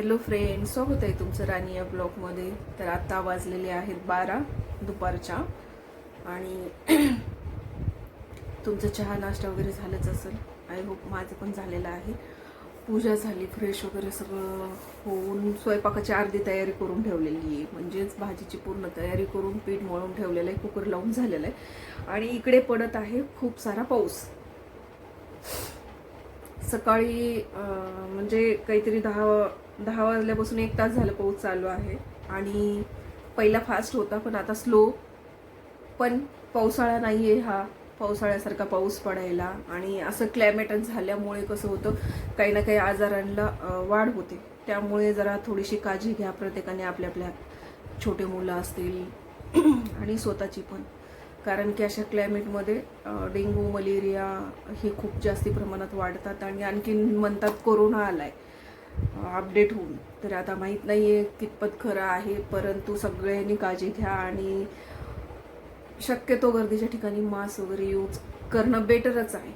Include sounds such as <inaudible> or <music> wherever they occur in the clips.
Hello friend स्वागत आहे तुमचं राणी या ब्लॉगमध्ये तर आत्ता वाजलेले आहेत बारा दुपारच्या. आणि <clears throat> तुमचं चहा नाश्ता वगैरे झालंच असेल. आय होप माझं पण झालेलं आहे. पूजा झाली फ्रेश वगैरे सगळं होऊन स्वयंपाकाची अर्धी तयारी करून ठेवलेली आहे. म्हणजेच भाजीची पूर्ण तयारी करून पीठ मळून ठेवलेलं आहे कुकर लावून झालेलं आहे. आणि इकडे पडत आहे खूप सारा पाऊस. सकाळी म्हणजे काहीतरी दहा दहा वाजल्यापासून एक तास झालं पाऊस चालू आहे. आणि पहिला फास्ट होता पण आता स्लो पण पावसाळा नाही आहे हा. पावसाळ्यासारखा पाऊस पडायला. आणि असं क्लायमेट झाल्यामुळे कसं होतं काही ना काही आजारांना वाढ होते. त्यामुळे जरा थोडीशी काळजी घ्या प्रत्येकाने. आपल्या आपल्या छोटे मुलं असतील <clears throat> आणि स्वतःची पण. कारण की अशा क्लायमेटमध्ये डेंगू डेंग्यू मलेरिया हे खूप जास्ती प्रमाणात वाढतात आणि आणखीन म्हणतात कोरोना आलाय. अपडेट होऊन. तर आता माहीत नाही आहे कितपत खरं आहे परंतु सगळ्यांनी काळजी घ्या आणि शक्यतो गर्दीच्या ठिकाणी मास्क वगैरे यूज करणं बेटरच आहे.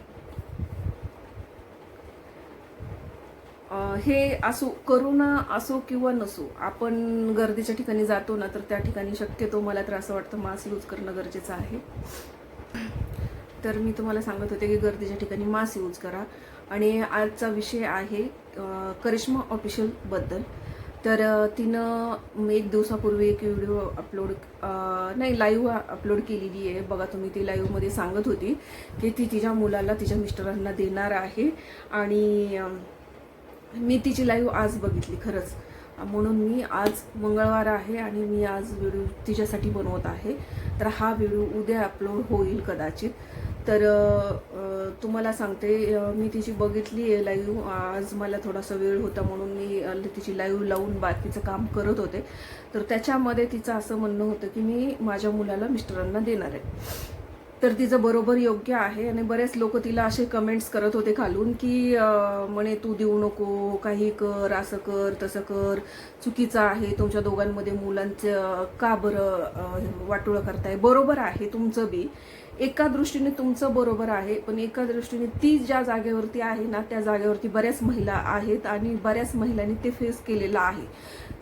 हे असो करोना असो किंवा नसो आपण गर्दीच्या ठिकाणी जातो ना तर त्या ठिकाणी शक्यतो मला तर असं वाटतं मास्क यूज करणं गरजेचं आहे. तर मी तुम्हाला सांगत होते की गर्दीच्या ठिकाणी मास्क यूज करा. आणि आजचा विषय आहे करिश्मा ऑफिशियलबद्दल तर तिनं एक दिवसापूर्वी एक व्हिडिओ अपलोड नाही लाईव्ह अपलोड केलेली आहे. बघा तुम्ही ती लाईव्हमध्ये सांगत होती की ती तिच्या मुलाला तिच्या मिस्टरांना देणार आहे. आणि मी तिची लाईव्ह आज बघितली खरंच. म्हणून मी आज मंगळवार आहे आणि मी आज व्हिडिओ तिच्यासाठी बनवत आहे. तर हा व्हिडिओ उद्या अपलोड होईल कदाचित. तर तुम्हाला सांगते मी तिची बघितली आहे लाईव्ह आज मला थोडासा वेळ होता म्हणून मी तिची लाईव्ह लावून बाकीचं काम करत होते. तर त्याच्यामध्ये तिचं असं म्हणणं होतं की मी माझ्या मुलाला मिस्टरांना देणार आहे. तर तिचं बरोबर योग्य आहे आणि बरेच लोक तिला असे कमेंट्स करत होते खालून की म्हणे तू देऊ नको काही कर असं कर तसं कर. चुकीचं आहे तुमच्या दोघांमध्ये मुलांचं का बरं वाटोळं करताय? बरोबर आहे तुमचं बी. एका दृष्टीने तुमचं बरोबर आहे पण एका दृष्टीने ती ज्या जागेवरती आहे ना त्या जागेवरती बऱ्याच महिला आहेत आणि बऱ्याच महिलांनी ते फेस केलेलं आहे.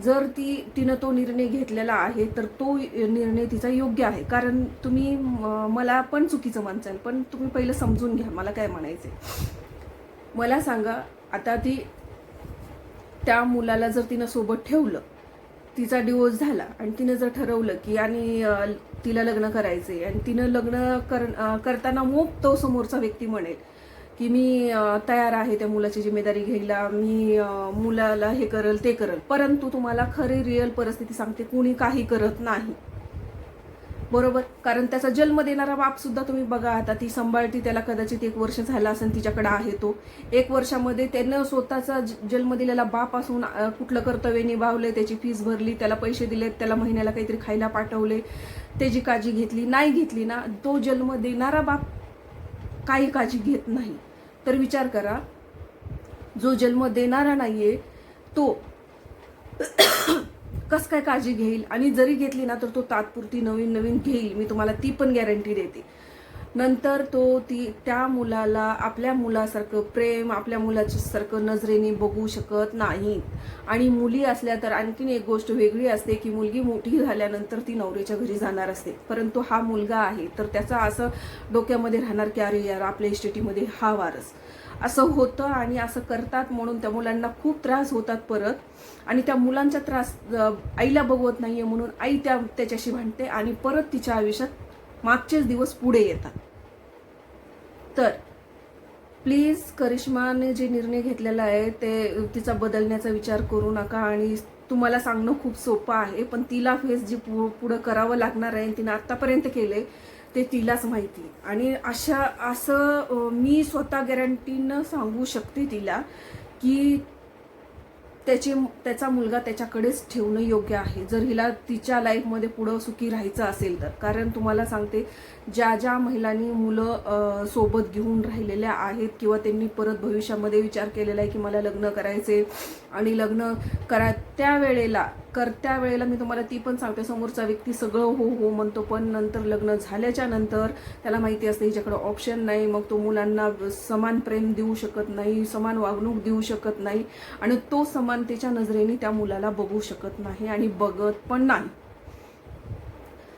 जर ती तिनं तो निर्णय घेतलेला आहे तर तो निर्णय तिचा योग्य आहे. कारण तुम्ही म- मला पण चुकीचं म्हणचाल पण तुम्ही पहिलं समजून घ्या मला काय म्हणायचं मला सांगा आता ती त्या मुलाला जर तिनं सोबत ठेवलं तिचा डिवोर्स झाला आणि तिनं जर ठरवलं की आणि तिला लग्न करायचंय आणि तिनं लग्न कर करताना मोप तो समोरचा व्यक्ती म्हणेल की मी तयार आहे त्या मुलाची जिम्मेदारी घ्यायला मी मुलाला हे करल ते करल. परंतु तुम्हाला खरी रिअल परिस्थिती सांगते कुणी काही करत नाही. बरोबर? कारण त्याचा जन्म देणारा बाप सुद्धा तुम्ही बघा आता ती सांभाळती त्याला कदाचित एक वर्ष झाला असेल तिच्याकडे आहे तो. एक वर्षामध्ये त्यानं स्वतःचा ज- जन्म दिलेला बाप असून कुठलं कर्तव्य निभावले त्याची फीस भरली त्याला पैसे दिले त्याला महिन्याला काहीतरी खायला पाठवले त्याची काळजी घेतली नाही घेतली ना तो जन्म देणारा बाप काही काळजी घेत नाही. तर विचार करा जो जन्म देणारा नाहीये तो कस काय काळजी घेईल? आणि जरी घेतली ना तर तो तात्पुरती नवीन नवीन घेईल. मी तुम्हाला ती पण गॅरंटी देते. नंतर तो ती त्या मुलाला आपल्या मुलासारखं प्रेम आपल्या मुलाच्या सारखं नजरेने बघू शकत नाही आणि मुली असल्या तर आणखीन एक गोष्ट वेगळी असते की मुलगी मोठी झाल्यानंतर ती नवऱ्याच्या घरी जाणार असते. परंतु हा मुलगा आहे तर त्याचा असं डोक्यामध्ये राहणार की अरे यार आपल्या इस्टेटीमध्ये हा वारस. असं होतं आणि असं करतात म्हणून त्या मुलांना खूप त्रास होतात परत. आणि त्या मुलांचा त्रास आईला बघवत नाहीये म्हणून आई त्या त्याच्याशी भांडते आणि परत तिच्या आयुष्यात मागचेच दिवस पुढे येतात. तर प्लीज करिश्माने जे निर्णय घेतलेला आहे ते तिचा बदलण्याचा विचार करू नका आणि तुम्हाला सांगणं खूप सोपं आहे पण तिला फेस जे पु पुढं करावं लागणार आहे तिनं आत्तापर्यंत केले ते तिलाच माहिती. आणि अशा असं मी स्वतः गॅरंटीनं सांगू शकते तिला की त्याची त्याचा मुलगा त्याच्याकडेच ठेवणं योग्य आहे. जर हिला तिच्या लाईफमध्ये पुढं सुखी राहायचं असेल तर. कारण तुम्हाला सांगते ज्या ज्या महिलांनी मुलं सोबत घेऊन राहिलेल्या आहेत किंवा त्यांनी परत भविष्यामध्ये विचार केलेला आहे की मला लग्न करायचे आणि लग्न करा त्यावेळेला करत्या वेळेला मी तुम्हाला ती पण सांगते. समोरचा व्यक्ती सगळं हो हो म्हणतो पण नंतर लग्न झाल्याच्यानंतर त्याला माहिती असते हिच्याकडे ऑप्शन नाही. मग तो मुलांना समान प्रेम देऊ शकत नाही समान वागणूक देऊ शकत नाही. आणि तो समानतेच्या नजरेने त्या मुलाला बघू शकत नाही आणि बघत पण नाही.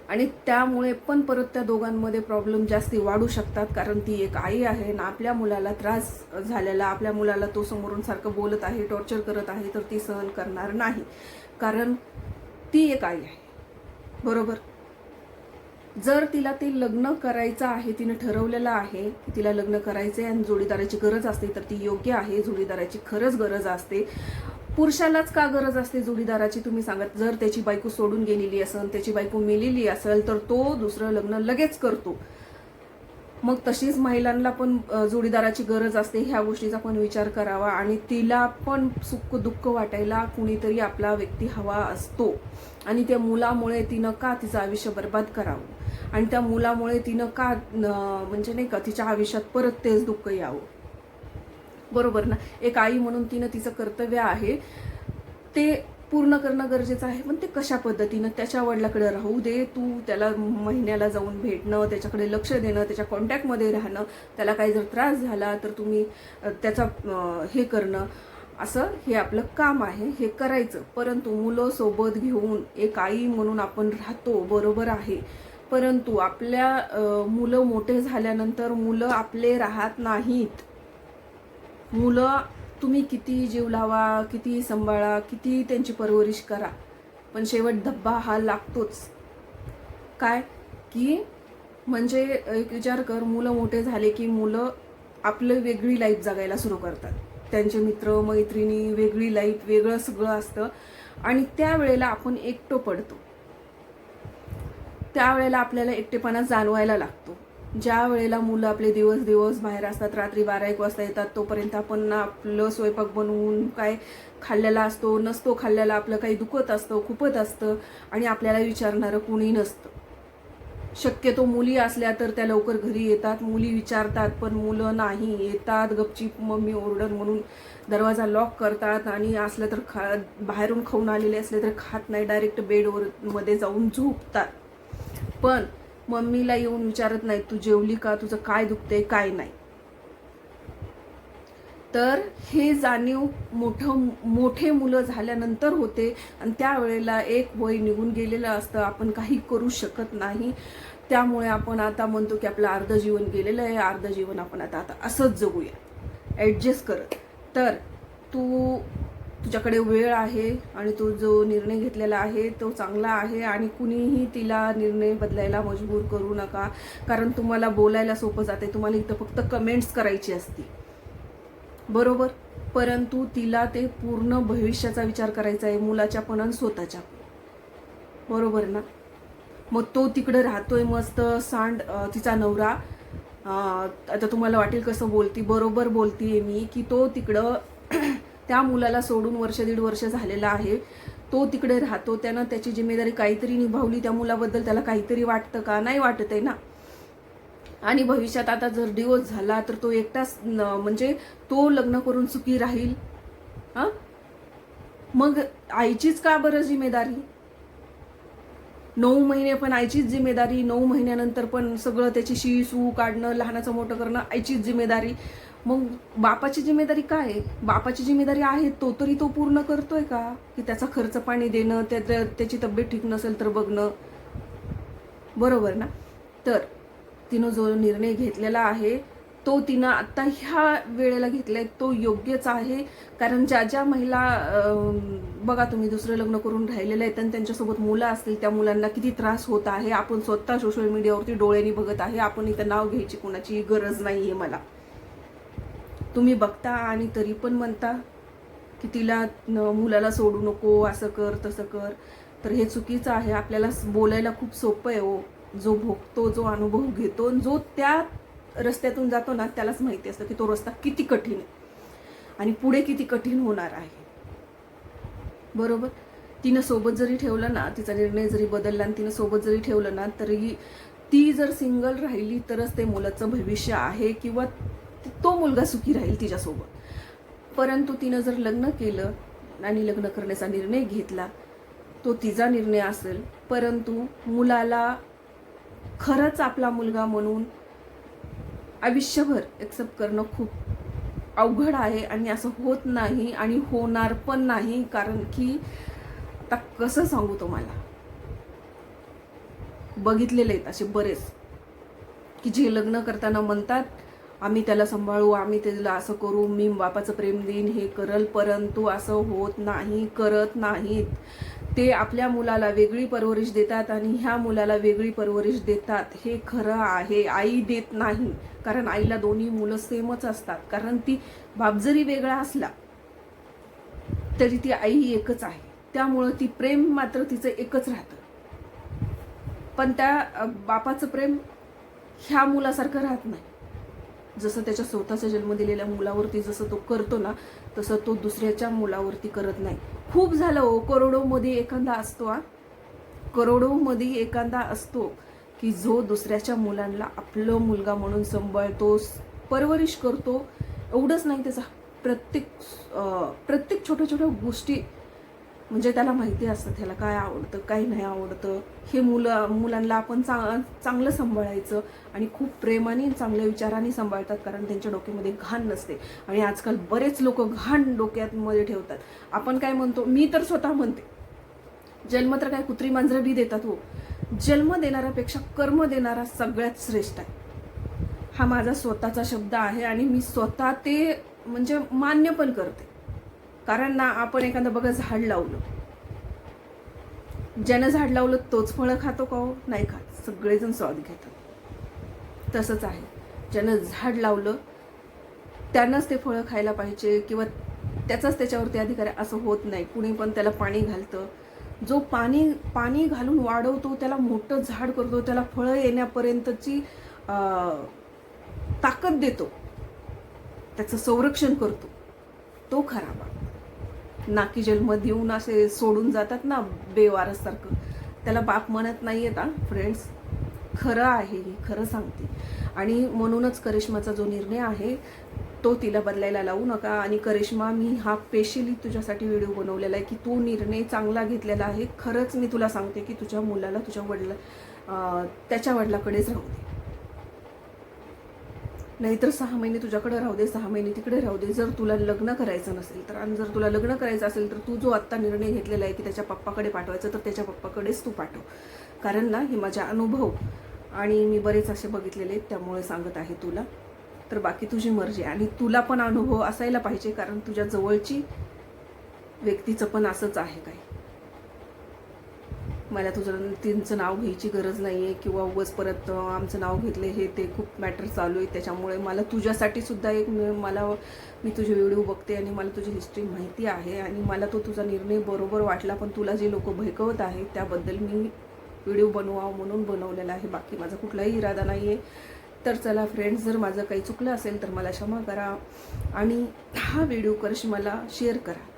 आणि त्यामुळे पण परत त्या दोघांमध्ये प्रॉब्लेम जास्ती वाढू शकतात. कारण ती एक आई आहे ना आपल्या मुलाला त्रास झालेला आपल्या मुलाला तो समोरून सारखं बोलत आहे टॉर्चर करत आहे तर ती सहन करणार नाही. कारण ती एक आई आहे. बरोबर? जर तिला ते लग्न करायचं आहे तिने ठरवलेलं आहे की तिला लग्न करायचं आहे आणि जोडीदाराची गरज असते तर ती योग्य आहे जोडीदाराची खरंच गरज असते. पुरुषालाच का गरज असते जोडीदाराची? तुम्ही सांगत जर त्याची बायको सोडून गेलेली असेल त्याची बायको मेलेली असेल तर तो दुसरं लग्न लगेच करतो. मग तशीच महिलांना पण जोडीदाराची गरज असते. ह्या गोष्टीचा पण विचार करावा आणि तिला पण सुख दुःख वाटायला कुणीतरी आपला व्यक्ती हवा असतो. आणि त्या मुलामुळे तिनं का तिचं आयुष्य बर्बाद करावं? आणि त्या मुलामुळे तिनं का म्हणजे नाही का तिच्या आयुष्यात परत तेच दुःख यावं? बरोबर ना? एक आई म्हणून तिनं तिचं कर्तव्य आहे. ते पूर्ण करणं गरजेचं आहे. पण ते कशा पद्धतीनं त्याच्या वडिलाकडे राहू दे तू त्याला महिन्याला जाऊन भेटणं त्याच्याकडे लक्ष देणं त्याच्या कॉन्टॅक्टमध्ये राहणं त्याला काही जर त्रास झाला तर तुम्ही त्याचा हे करणं असं हे आपलं काम आहे हे करायचं. परंतु मुलं सोबत घेऊन एक आई म्हणून आपण राहतो बरोबर आहे. परंतु आपल्या मुलं मोठे झाल्यानंतर मुलं आपले राहत नाहीत. मुलं तुम्ही किती जीव लावा किती सांभाळा किती त्यांची परवरिश करा. पण शेवट धब्बा हा लागतोच. काय? की म्हणजे एक विचार कर मुलं मोठे झाले की मुलं आपलं वेगळी लाईफ जगायला सुरू करतात. त्यांचे मित्र मैत्रिणी वेगळी लाईफ वेगळं सगळं असतं. आणि त्यावेळेला आपण एकटो पडतो. त्यावेळेला आपल्याला एकटेपणा जाणवायला लागतो. ज्या वेळेला मुलं आपले दिवस दिवस बाहेर असतात रात्री बारा एक वाजता येतात तोपर्यंत आपण आपलं स्वयंपाक बनवून काय खाल्लेला असतो नसतो खाल्लेला आपलं काही दुखत असतं खुपत असतं आणि आपल्याला विचारणारं कुणी नसतं. शक्यतो मुली असल्या तर त्या लवकर घरी येतात मुली विचारतात पण मुलं नाही येतात गपचीप मम्मी ओरडत म्हणून दरवाजा लॉक करतात आणि असलं तर खा बाहेरून खाऊन आलेले असले तर खात नाही डायरेक्ट बेडवर मध्ये जाऊन झोपतात. पण मम्मीला येऊन विचारत नाही तू जेवली का? तुझं काय दुखतंय काय नाही. तर हे जाणीव मोठं मोठे मुलं झाल्यानंतर होते आणि त्यावेळेला एक वय निघून गेलेलं असतं. आपण काही करू शकत नाही. त्यामुळे आपण आता म्हणतो की आपलं अर्ध जीवन गेलेलं आहे. अर्ध जीवन आपण आता आता असंच जगूया. ॲडजस्ट करत. तर तू तुझ्याकडे वेळ आहे आणि तो जो निर्णय घेतलेला आहे तो चांगला आहे आणि कुणीही तिला निर्णय बदलायला मजबूर करू नका. कारण तुम्हाला बोलायला सोपं जाते तुम्हाला इथं फक्त कमेंट्स करायची असती बरोबर? परंतु तिला ते पूर्ण भविष्याचा विचार करायचा आहे. मुलाच्या पण आणि स्वतःच्या बरोबर ना? मग तो तिकडे राहतोय मस्त सांड तिचा नवरा. आता तुम्हाला वाटेल कसं बोलती. बरोबर बोलतीये मी की तो तिकडं त्या मुलाला सोडून वर्ष दीड वर्ष झालेला आहे. तो तिकडे राहतो. त्यानं त्याची जिम्मेदारी काहीतरी निभावली. त्या मुलाबद्दल त्याला काहीतरी वाटतं का? नाही वाटत आहे ना. आणि भविष्यात आता जर डिवोर्स झाला तर तो एकटाच म्हणजे तो लग्न करून चुकी राहील. हा? मग आईचीच का बरं जिम्मेदारी? नऊ महिने पण आईचीच जिम्मेदारी नऊ महिन्यानंतर पण सगळं त्याची शी सू काढणं लहानाचं मोठं करणं आईचीच जिम्मेदारी. मग बापाची जिम्मेदारी काय? आहे बापाची जिम्मेदारी आहे तो तरी तो पूर्ण करतोय का? की त्याचा खर्च पाणी देणं त्या त्याची तब्येत ठीक नसेल तर बघणं? बरोबर ना? तर तिनं जो निर्णय घेतलेला आहे तो तिनं आत्ता ह्या वेळेला घेतलाय तो योग्यच आहे. कारण ज्या ज्या महिला बघा तुम्ही दुसरं लग्न करून राहिलेले आहेत आणि त्यांच्यासोबत मुलं असतील त्या मुलांना किती त्रास होत आहे. आपण स्वतः सोशल मीडियावरती डोळ्यांनी बघत आहे. आपण इथं नाव घ्यायची कोणाची गरज नाही आहे मला. तुम्ही बघता आणि तरी पण म्हणता की तिला मुलाला सोडू नको असं कर तसं कर. तर हे चुकीचं आहे. आपल्याला बोलायला खूप सोपं आहे हो. जो भोगतो जो अनुभव घेतो जो त्या रस्त्यातून जातो ना त्यालाच माहिती असतं की तो रस्ता किती कठीण आहे. आणि पुढे किती कठीण होणार आहे. बरोबर? तिनं सोबत जरी ठेवलं ना तिचा निर्णय जरी बदलला आणि तिनं सोबत जरी ठेवलं ना तरी ती जर सिंगल राहिली तरच ते मुलाचं भविष्य आहे किंवा तो मुलगा सुखी राहील तिच्यासोबत. परंतु तिनं जर लग्न केलं आणि लग्न करण्याचा निर्णय घेतला तो तिचा निर्णय असेल. परंतु मुलाला खरंच आपला मुलगा म्हणून आयुष्यभर एक्सेप्ट करणं खूप अवघड आहे आणि असं होत नाही आणि होणार पण नाही कारण की आता कसं सांगू तुम्हाला? बघितलेले आहेत असे बरेच की जे लग्न करताना म्हणतात आम्ही त्याला सांभाळू आम्ही त्याला असं करू मी बापाचं प्रेम देईन हे करल परंतु असं होत नाही करत नाहीत. ते आपल्या मुलाला वेगळी परवरिश देतात आणि ह्या मुलाला वेगळी परवरिश देतात. हे खरं आहे. आई देत नाही. कारण आईला दोन्ही मुलं सेमच असतात. कारण ती बाप जरी वेगळा असला तरी ती आई एकच आहे. त्यामुळं ती प्रेम मात्र तिचं एकच राहतं. पण त्या बापाचं प्रेम ह्या मुलासारखं राहत नाही. जसं त्याच्या स्वतःचा जन्म दिलेल्या मुलावरती जसं तो करतो ना तसं तो दुसऱ्याच्या मुलावरती करत नाही. खूप झालं हो करोडोमध्ये एखादा असतो हा. करोडोमध्ये एखादा असतो की जो दुसऱ्याच्या मुलांना आपलं मुलगा म्हणून सांभाळतो परवरिश करतो. एवढंच नाही त्याचा. प्रत्येक प्रत्येक छोट्या छोट्या गोष्टी म्हणजे त्याला माहिती असतं त्याला काय आवडतं काय नाही आवडतं. हे मुलं मुलांना आपण चा चांगलं सांभाळायचं आणि खूप प्रेमाने चांगल्या विचाराने सांभाळतात कारण त्यांच्या डोक्यामध्ये घाण नसते. आणि आजकाल बरेच लोक घाण डोक्यामध्ये ठेवतात. आपण काय म्हणतो मी तर स्वतः म्हणते जन्म तर काय कुत्री मांजरं बी देतात हो. जन्म देणाऱ्यापेक्षा कर्म देणारा सगळ्यात श्रेष्ठ आहे. हा माझा स्वतःचा शब्द आहे आणि मी स्वतः ते म्हणजे मान्य पण करते. कारण ना आपण एखादं बघा झाड लावलं. ज्यानं झाड लावलं तोच फळं खातो का हो? नाही खात. सगळेजण स्वाद घेतात. तसंच आहे. ज्यानं झाड लावलं त्यानंच ते फळं खायला पाहिजे किंवा त्याचाच त्याच्यावरती अधिकार आहे असं होत नाही. कुणी पण त्याला पाणी घालतं. जो पाणी पाणी घालून वाढवतो त्याला मोठं झाड करतो त्याला फळं येण्यापर्यंतची ताकद देतो. त्याचं संरक्षण करतो. तो खराबा नाकी जन्म देऊन असे सोडून जातात ना बेवारसारखं त्याला बाप म्हणत नाही आहेत फ्रेंड्स खरं आहे ही खरं सांगते. आणि म्हणूनच करिश्माचा जो निर्णय आहे तो तिला बदलायला लावू नका. आणि करिश्मा मी हा स्पेशली तुझ्यासाठी व्हिडिओ बनवलेला आहे की तू निर्णय चांगला घेतलेला आहे. खरंच मी तुला सांगते की तुझ्या मुलाला तुझ्या वडिला त्याच्या वडिलाकडेच राहू दे. नाहीतर सहा महिने तुझ्याकडे राहू दे सहा महिने तिकडे राहू दे. जर तुला लग्न करायचं नसेल तर आणि जर तुला लग्न करायचं असेल तर तू जो आत्ता निर्णय घेतलेला आहे की त्याच्या पप्पाकडे पाठवायचं तर त्याच्या पप्पाकडेच तू पाठव. कारण ना हे माझ्या अनुभव आणि मी बरेच असे बघितलेले आहेत त्यामुळे सांगत आहे तुला. तर बाकी तुझी मर्जी आहे. आणि तुला पण अनुभव असायला पाहिजे कारण तुझ्या जवळची व्यक्तीचं पण असंच आहे काय मला तुझं तिचं नाव घ्यायची गरज नाही आहे किंवा उगाच परत आमचं नाव घेतले हे ते खूप मॅटर चालू आहे. त्याच्यामुळे मला तुझ्यासाठी सुद्धा एक मला मी तुझे व्हिडिओ बघते आणि मला तुझी हिस्ट्री माहिती आहे आणि मला तो तुझा निर्णय बरोबर वाटला पण तुला जे लोक भयकवत आहे त्याबद्दल मी व्हिडिओ बनवावं म्हणून बनवलेला आहे. बाकी माझा कुठलाही इरादा नाही आहे तर चला फ्रेंड्स जर माझं काही चुकलं असेल तर मला क्षमा करा आणि हा व्हिडिओ करश मला शेअर करा.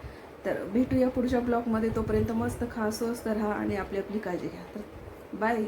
तर भेटूया पुढच्या ब्लॉगमध्ये. तोपर्यंत मस्त खा स्वस्त राहा आणि आपली आपली काळजी घ्या. तर बाय.